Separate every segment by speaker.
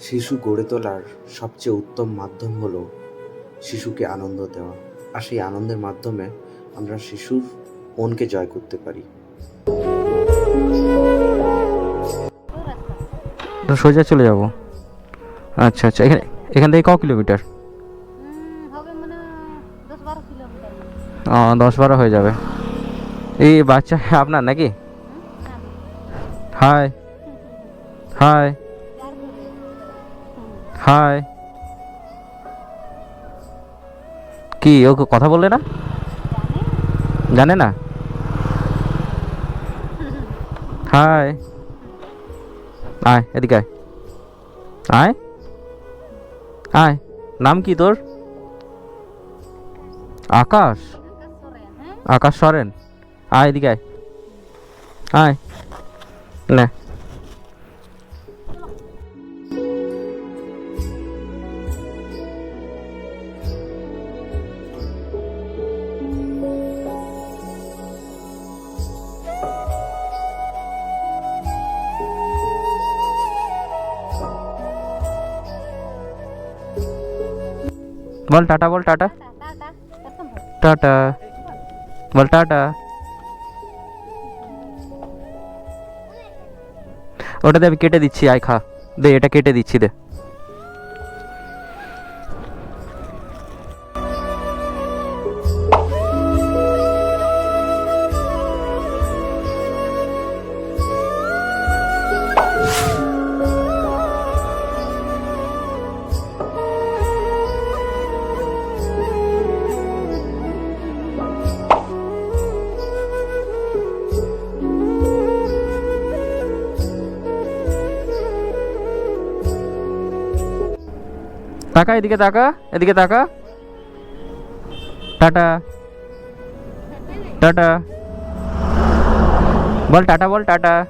Speaker 1: শিশু গড়ে তোলার সবচেয়ে উত্তম মাধ্যম হলো শিশুকে আনন্দ দেওয়া। আর সেই আনন্দের মাধ্যমে আমরা শিশুর মনকে জয় করতে পারি।
Speaker 2: সোজা চলে যাব। আচ্ছা আচ্ছা এখানে এখান থেকে ক কিলোমিটার?
Speaker 3: হুম, হবে মানে দশ বারো
Speaker 2: ও, দশ বারো হয়ে যাবে। এই বাচ্চা আপনার নাকি? হাই হাই হাই কি, ও কথা বললে না? জানে না? হাই আয়, এদিকে আয়। আয়? আয়, নাম কি তোর? আকাশ। আকাশ সরেন। আয়, এদিকে আয়। আয়। না। বল, টাটা বল, টাটা।
Speaker 3: টাটা। বল,
Speaker 2: টাটা। টাটা ওটাতে আমি কেটে দিচ্ছি, আয় খা। দে, এটা কেটে দিচ্ছি, দে। তাকা, এদিকে তাকা এদিকে তাকা। টাটা। টাটা। বল টাটা বল, টাটা।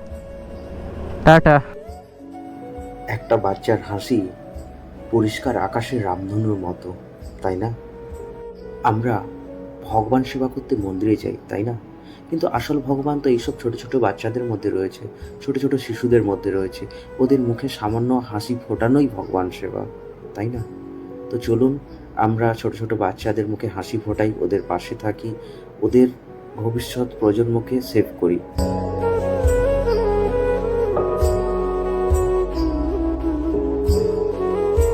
Speaker 2: টাটা।
Speaker 1: একটা বাচ্চার হাসি পরিষ্কার আকাশের রামধনুর মতো, তাই না? আমরা ভগবান সেবা করতে মন্দিরে যাই, তাই না? কিন্তু আসল ভগবান তো এইসব ছোট ছোট বাচ্চাদের মধ্যে রয়েছে, ছোট ছোট শিশুদের মধ্যে রয়েছে। ওদের মুখে সামান্য হাসি ফোটানোই ভগবান সেবা। তাই না? তো চলুন, আমরা ছোট ছোট বাচ্চাদের মুখে হাসি ফোটাই, ওদের পাশে থাকি, ওদের ভবিষ্যৎ প্রজন্মকে সেভ করি।